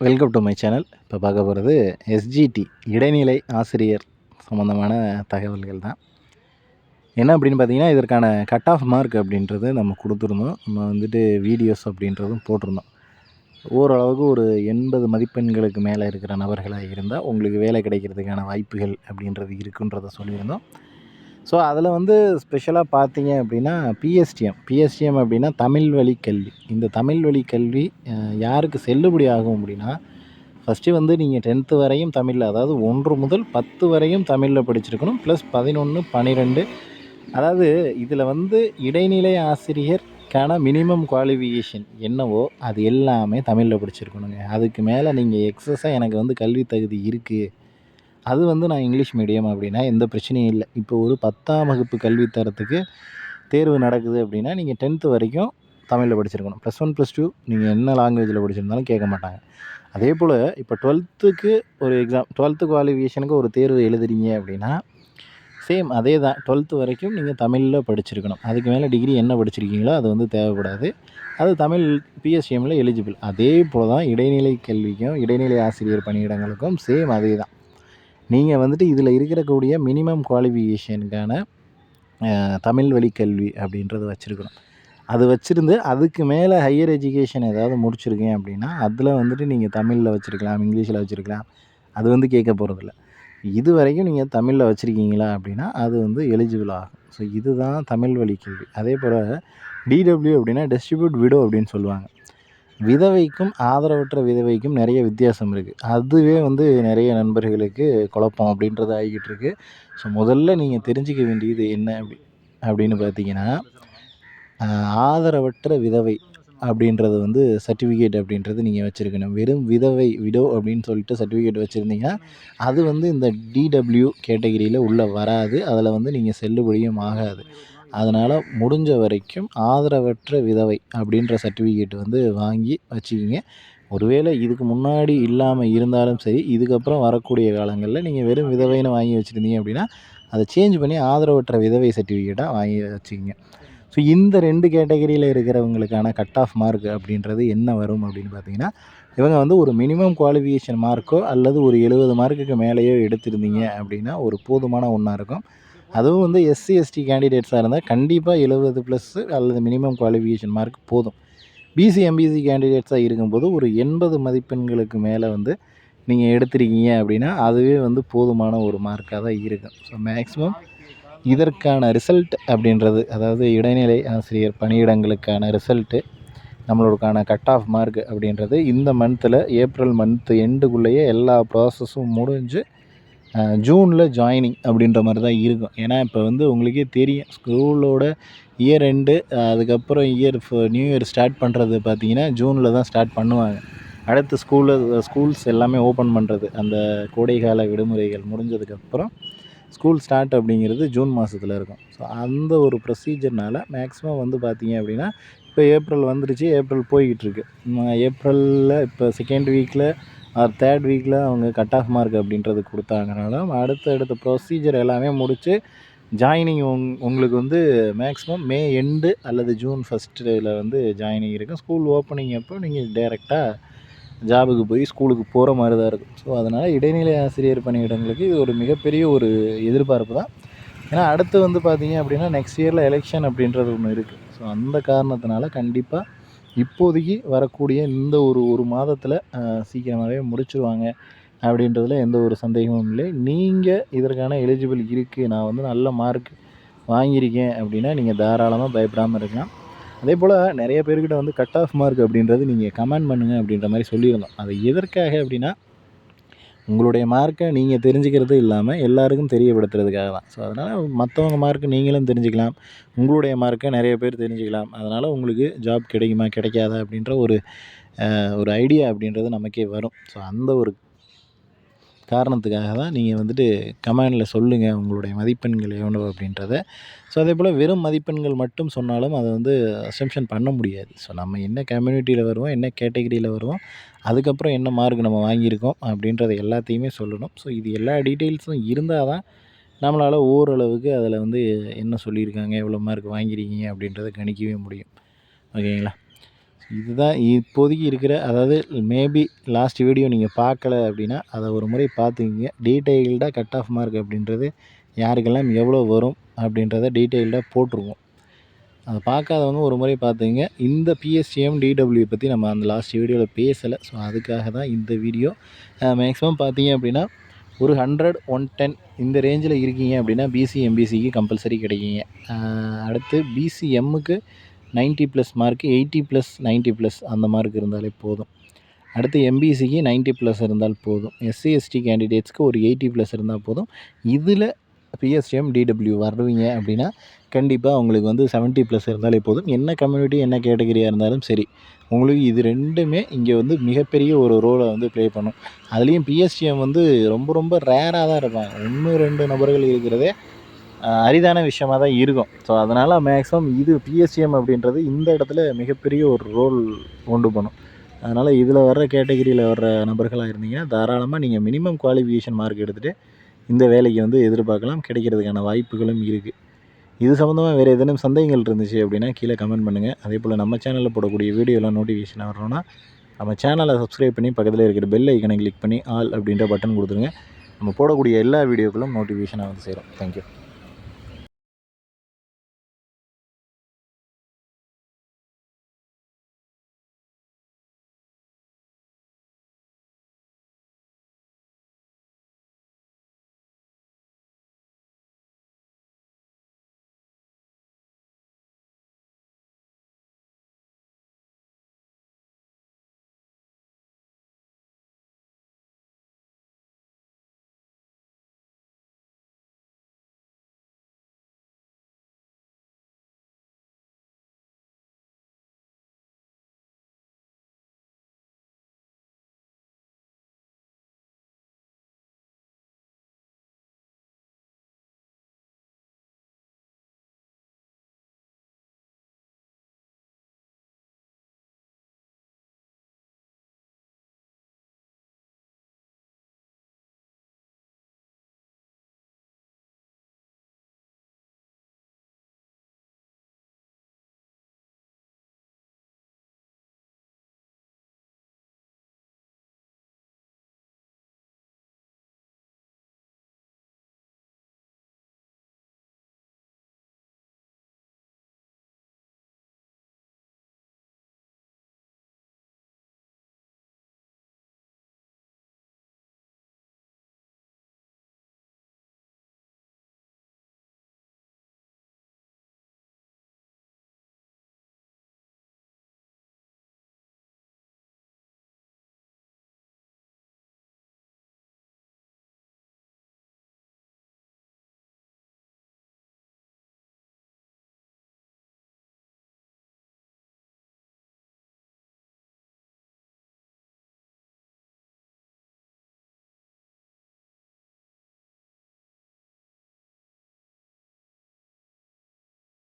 Welcome to my channel இப்போ பார்க்க போகிறது எஸ்ஜிடி இடைநிலை ஆசிரியர் சம்மந்தமான தகவல்கள் தான் என்ன அப்படின்னு பார்த்தீங்கன்னா இதற்கான கட் ஆஃப் மார்க் அப்படின்றது நம்ம கொடுத்துருந்தோம். நம்ம வந்துட்டு வீடியோஸ் அப்படின்றதும் போட்டிருந்தோம். ஓரளவுக்கு ஒரு எண்பது மதிப்பெண்களுக்கு மேலே இருக்கிற நபர்களாக இருந்தால் உங்களுக்கு வேலை கிடைக்கிறதுக்கான வாய்ப்புகள் அப்படின்றது இருக்குன்றதை சொல்லியிருந்தோம். ஸோ அதில் வந்து ஸ்பெஷலாக பார்த்தீங்க அப்படின்னா பிஎஸ்டிஎம் பிஎஸ்டிஎம் அப்படின்னா தமிழ் வழி கல்வி. இந்த தமிழ் வழி கல்வி யாருக்கு செல்லுபடி ஆகும் அப்படின்னா ஃபஸ்ட்டு வந்து நீங்கள் டென்த்து வரையும் தமிழில் அதாவது ஒன்று முதல் பத்து வரையும் தமிழில் படிச்சிருக்கணும் ப்ளஸ் பதினொன்று பன்னிரெண்டு அதாவது இதில் வந்து இடைநிலை ஆசிரியருக்கான மினிமம் குவாலிஃபிகேஷன் என்னவோ அது எல்லாமே தமிழில் படிச்சிருக்கணுங்க. அதுக்கு மேலே நீங்கள் எக்ஸஸாக எனக்கு வந்து கல்வி தகுதி இருக்குது அது வந்து நான் இங்கிலீஷ் மீடியம் அப்படின்னா எந்த பிரச்சனையும் இல்லை. இப்போ ஒரு பத்தாம் வகுப்பு கல்வி தரத்துக்கு தேர்வு நடக்குது அப்படின்னா நீங்கள் டென்த்து வரைக்கும் தமிழில் படிச்சிருக்கணும். ப்ளஸ் ஒன் ப்ளஸ் டூ நீங்கள் என்ன லாங்குவேஜில் படிச்சிருந்தாலும் கேட்க மாட்டாங்க. அதே போல் இப்போ டுவெல்த்துக்கு ஒரு எக்ஸாம் டுவெல்த்து குவாலிஃபிகேஷனுக்கு ஒரு தேர்வு எழுதுறீங்க அப்படின்னா சேம் அதே தான். டுவெல்த்து வரைக்கும் நீங்கள் தமிழில் படிச்சிருக்கணும். அதுக்கு மேலே டிகிரி என்ன படிச்சிருக்கீங்களோ அது வந்து தேவைப்படாது. அது தமிழ் பிஎஸ்சிஎம்மில் எலிஜிபிள் அதே போல் தான் இடைநிலை கல்விக்கும் இடைநிலை ஆசிரியர் பணியிடங்களுக்கும் சேம் அதே தான். நீங்கள் வந்துட்டு இதில் இருக்கக்கூடிய மினிமம் குவாலிஃபிகேஷனுக்கான தமிழ் வழி கல்வி அப்படின்றது வச்சுருக்கணும். அது வச்சுருந்து அதுக்கு மேலே ஹையர் எஜுகேஷன் ஏதாவது முடிச்சிருக்கேன் அப்படின்னா அதில் வந்துட்டு நீங்கள் தமிழில் வச்சுருக்கலாம் இங்கிலீஷில் வச்சுருக்கலாம். அது வந்து கேட்க போகிறதில்ல இது வரைக்கும் நீங்கள் தமிழில் வச்சுருக்கீங்களா அப்படின்னா அது வந்து எலிஜிபிள் ஆகும். ஸோ இதுதான் தமிழ் வழி கல்வி அதே போல் டிடபிள்யூ அப்படின்னா டிஸ்ட்ரிபியூட் விடோ அப்படின்னு சொல்லுவாங்க. விதவைக்கும் ஆதரவற்ற விதவைக்கும் நிறைய வித்தியாசம் இருக்குது அதுவே வந்து நிறைய நண்பர்களுக்கு குழப்பம் அப்படின்றது ஆகிக்கிட்டு இருக்கு. ஸோ முதல்ல நீங்கள் தெரிஞ்சிக்க வேண்டியது என்ன அப்படி அப்படின்னு பார்த்தீங்கன்னா ஆதரவற்ற விதவை அப்படின்றது வந்து சர்டிஃபிகேட் அப்படின்றது நீங்கள் வச்சுருக்கணும். வெறும் விதவை விடோ அப்படின்னு சொல்லிட்டு சர்டிஃபிகேட் வச்சுருந்தீங்கன்னா அது வந்து இந்த டிடபிள்யூ கேட்டகிரியில் உள்ளே வராது. அதில் வந்து நீங்கள் செல்லுபடியும் ஆகாது. அதனால் முடிஞ்ச வரைக்கும் ஆதரவற்ற விதவை அப்படின்ற சர்டிஃபிகேட் வந்து வாங்கி வச்சுக்கிங்க. ஒருவேளை இதுக்கு முன்னாடி இல்லாமல் இருந்தாலும் சரி இதுக்கப்புறம் வரக்கூடிய காலங்களில் நீங்கள் வெறும் விதவைன்னு வாங்கி வச்சுருந்தீங்க அப்படின்னா அதை சேஞ்ச் பண்ணி ஆதரவற்ற விதவை சர்டிஃபிகேட்டாக வாங்கி வச்சுக்கிங்க. ஸோ இந்த ரெண்டு கேட்டகரியில் இருக்கிறவங்களுக்கான கட் ஆஃப் மார்க் அப்படின்றது என்ன வரும் அப்படின்னு பார்த்தீங்கன்னா இவங்க வந்து ஒரு மினிமம் குவாலிஃபிகேஷன் மார்க்கோ அல்லது ஒரு எழுபது மார்க்குக்கு மேலேயோ எடுத்திருந்தீங்க அப்படின்னா ஒரு போதுமான ஒன்றா இருக்கும். அதுவும் வந்து எஸ்சி எஸ்டி கேண்டிடேட்ஸாக இருந்தால் கண்டிப்பாக எழுபது ப்ளஸ்ஸு அல்லது மினிமம் குவாலிஃபிகேஷன் மார்க் போதும். பிசி எம்பிசி கேண்டிடேட்ஸாக இருக்கும்போது ஒரு எண்பது மதிப்பெண்களுக்கு மேலே வந்து நீங்கள் எடுத்திருக்கீங்க அப்படின்னா அதுவே வந்து போதுமான ஒரு மார்க்காக தான் இருக்கும். ஸோ மேக்ஸிமம் இதற்கான ரிசல்ட் அப்படின்றது அதாவது இடைநிலை ஆசிரியர் பணியிடங்களுக்கான ரிசல்ட்டு நம்மளுக்கான கட் ஆஃப் மார்க் அப்படின்றது இந்த மந்தில் ஏப்ரல் மந்த் எண்டுக்குள்ளேயே எல்லா ப்ராசஸும் முடிஞ்சு ஜூனில் ஜாயினிங் அப்படின்ற மாதிரி தான் இருக்கும். ஏன்னா இப்போ வந்து உங்களுக்கே தெரியும் ஸ்கூலோட இயர் எண்டு அதுக்கப்புறம் இயர் நியூ இயர் ஸ்டார்ட் பண்ணுறது பார்த்தீங்கன்னா ஜூனில் தான் ஸ்டார்ட் பண்ணுவாங்க. அடுத்து ஸ்கூலில் ஸ்கூல்ஸ் எல்லாமே ஓப்பன் பண்ணுறது அந்த கோடைகால விடுமுறைகள் முடிஞ்சதுக்கப்புறம் ஸ்கூல் ஸ்டார்ட் அப்படிங்கிறது ஜூன் மாதத்தில் இருக்கும். ஸோ அந்த ஒரு ப்ரொசீஜர்னால் மேக்ஸிமம் வந்து பார்த்தீங்க அப்படின்னா இப்போ ஏப்ரல் வந்துருச்சு ஏப்ரல் போய்கிட்டுருக்கு ஏப்ரலில் இப்போ செகண்ட் வீக்கில் தேர்ட் வீக்கில் அவங்க கட் ஆஃப் மார்க் அப்படின்றது கொடுத்தாங்கனால அடுத்த அடுத்த ப்ரொசீஜர் எல்லாமே முடித்து ஜாயினிங் உங் உங்களுக்கு வந்து மேக்ஸிமம் மே எண்டு அல்லது ஜூன் ஃபஸ்ட்டில் வந்து ஜாயினிங் இருக்கும். ஸ்கூல் ஓப்பனிங் அப்போ நீங்கள் டேரெக்டாக ஜாபுக்கு போய் ஸ்கூலுக்கு போகிற மாதிரி தான் இருக்கும். ஸோ அதனால் இடைநிலை ஆசிரியர் பணியிடங்களுக்கு இது ஒரு மிகப்பெரிய ஒரு எதிர்பார்ப்பு தான். ஏன்னா அடுத்து வந்து பார்த்தீங்க அப்படின்னா நெக்ஸ்ட் இயரில் எலெக்ஷன் அப்படின்றது ஒன்று இருக்குது ஸோ அந்த காரணத்தினால கண்டிப்பாக இப்போதைக்கு வரக்கூடிய இந்த ஒரு ஒரு மாதத்தில் சீக்கிரமாகவே முடிச்சிருவாங்க அப்படின்றதுல எந்த ஒரு சந்தேகமும் இல்லை. நீங்கள் இதற்கான எலிஜிபிள் இருக்குது நான் வந்து நல்ல மார்க் வாங்கியிருக்கேன் அப்படின்னா நீங்கள் தாராளமாக பயப்படாமல் இருக்கலாம். அதே போல் நிறைய பேர்கிட்ட வந்து கட் ஆஃப் மார்க் அப்படின்றது நீங்கள் கமெண்ட் பண்ணுங்க அப்படின்ற மாதிரி சொல்லியிருந்தோம். அது எதற்காக அப்படின்னா உங்களுடைய மார்க்கை நீங்கள் தெரிஞ்சுக்கிறது இல்லாமல் எல்லாருக்கும் தெரியப்படுத்துறதுக்காக தான். ஸோ அதனால் மற்றவங்க மார்க்கு நீங்களும் தெரிஞ்சுக்கலாம். உங்களுடைய மார்க்கை நிறைய பேர் தெரிஞ்சுக்கலாம். அதனால் உங்களுக்கு ஜாப் கிடைக்குமா கிடைக்காதா அப்படின்ற ஒரு ஒரு ஐடியா அப்படின்றது நமக்கே வரும். ஸோ அந்த ஒரு காரணத்துக்காக தான் நீங்கள் வந்துட்டு கமெண்டில் சொல்லுங்கள் உங்களுடைய மதிப்பெண்கள் எவ்வளோ அப்படின்றத. ஸோ அதே போல் வெறும் மதிப்பெண்கள் மட்டும் சொன்னாலும் அதை வந்து அசம்ஷன் பண்ண முடியாது. ஸோ நம்ம என்ன கம்யூனிட்டியில் வருவோம் என்ன கேட்டகரியில் வருவோம் அதுக்கப்புறம் என்ன மார்க் நம்ம வாங்கியிருக்கோம் அப்படின்றத எல்லாத்தையுமே சொல்லணும். ஸோ இது எல்லா டீட்டெயில்ஸும் இருந்தால் தான் நம்மளால் ஓரளவுக்கு அதில் வந்து என்ன சொல்லியிருக்காங்க எவ்வளோ மார்க் வாங்கியிருக்கீங்க அப்படின்றத கணிக்கவே முடியும். ஓகேங்களா? இதுதான் இப்போதைக்கு இருக்கிற அதாவது மேபி லாஸ்ட் வீடியோ நீங்கள் பார்க்கல அப்படின்னா அதை ஒரு முறை பார்த்துக்கிங்க. டீட்டெயில்டாக கட் ஆஃப் மார்க் அப்படின்றது யாருக்கெல்லாம் எவ்வளோ வரும் அப்படின்றத டீட்டெயில்டாக போட்டிருக்கோம் அதை பார்க்காதவங்க ஒரு முறை பார்த்துங்க இந்த பிஎஸ்டிஎம் டிடபிள்யூ பற்றி நம்ம அந்த லாஸ்ட் வீடியோவில் பேசலை. ஸோ அதுக்காக தான் இந்த வீடியோ மேக்ஸிமம் பார்த்தீங்க அப்படின்னா ஒரு ஹண்ட்ரட் ஒன் டென் இந்த ரேஞ்சில் இருக்கீங்க அப்படின்னா பிசி எம்பிசிக்கு கம்பல்சரி கிடைக்குங்க. அடுத்து பிசிஎம்முக்கு 90 plus mark eighty plus 90 plus அந்த மார்க் இருந்தாலே போதும். அடுத்து எம்பிசிக்கு 90 ப்ளஸ் இருந்தால் போதும். எஸ்சி எஸ்டி கேண்டிடேட்ஸ்க்கு ஒரு எயிட்டி ப்ளஸ் இருந்தால் போதும். இதில் பிஎஸ்டிஎம் டிடபிள்யூ வருவீங்க அப்படின்னா கண்டிப்பாக உங்களுக்கு வந்து 70 ப்ளஸ் இருந்தாலே போதும். என்ன கம்யூனிட்டி என்ன கேட்டகரியாக இருந்தாலும் சரி உங்களுக்கு இது ரெண்டுமே இங்கே வந்து மிகப்பெரிய ஒரு ரோலை வந்து ப்ளே பண்ணும். அதுலேயும் பிஎஸ்டிஎம் வந்து ரொம்ப ரொம்ப ரேராக தான் இருப்பாங்க ஒன்று ரெண்டு நபர்கள் இருக்கிறதே அரிதான விஷயமாக தான் இருக்கும். ஸோ அதனால் மேக்ஸிமம் இது பிஎஸ்டிஎம் அப்படின்றது இந்த இடத்துல மிகப்பெரிய ஒரு ரோல் கொண்டு பண்ணும். அதனால் இதில் வர்ற கேட்டகிரியில் வர்ற நபர்களாக இருந்தீங்கன்னா தாராளமாக நீங்கள் மினிமம் குவாலிஃபிகேஷன் மார்க் எடுத்துகிட்டு இந்த வேலைக்கு வந்து எதிர்பார்க்கலாம். கிடைக்கிறதுக்கான வாய்ப்புகளும் இருக்குது இது சம்மந்தமாக வேறு ஏதேனும் சந்தேகங்கள் இருந்துச்சு அப்படின்னா கீழே கமெண்ட் பண்ணுங்கள் அதே போல் நம்ம சேனலில் போடக்கூடிய வீடியோலாம் நோட்டிஃபிகேஷன் வரணும்னா நம்ம சேனலை சப்ஸ்கிரைப் பண்ணி பக்கத்தில் இருக்கிற பெல் ஐக்கனை கிளிக் பண்ணி ஆல் அப்படின்ற பட்டன் கொடுத்துருங்க. நம்ம போடக்கூடிய எல்லா வீடியோக்களும் நோட்டிஃபிகேஷனாக வந்து சேரும். தேங்க்யூ